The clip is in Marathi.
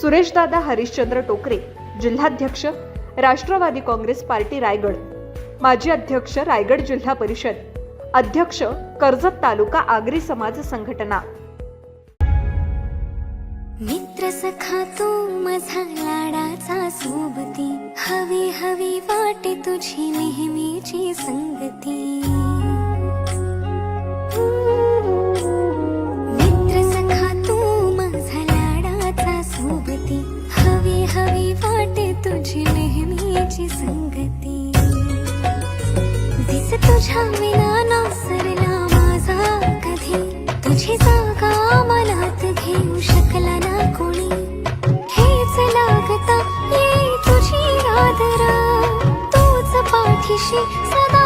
सुरेशदादा हरिश्चंद्र टोकरे जिल्हाध्यक्ष राष्ट्रवादी काँग्रेस पार्टी रायगड. माजी अध्यक्ष रायगड जिल्हा परिषद. अध्यक्ष कर्जत तालुका आगरी समाज संघटना. मित्र सखा तू माझा लाडाचा सोबती. हवी हवी वाटे तुझी नेहमीची संगती. हवी वाटे तुझी नेहमीची संगती। दिस तुझ्या विना ना माझा कधी। तुझी जागा मनात घेऊ शकला ना कोणी। हेच लागता ये तुझी राधरा तूच पाठीशी सदा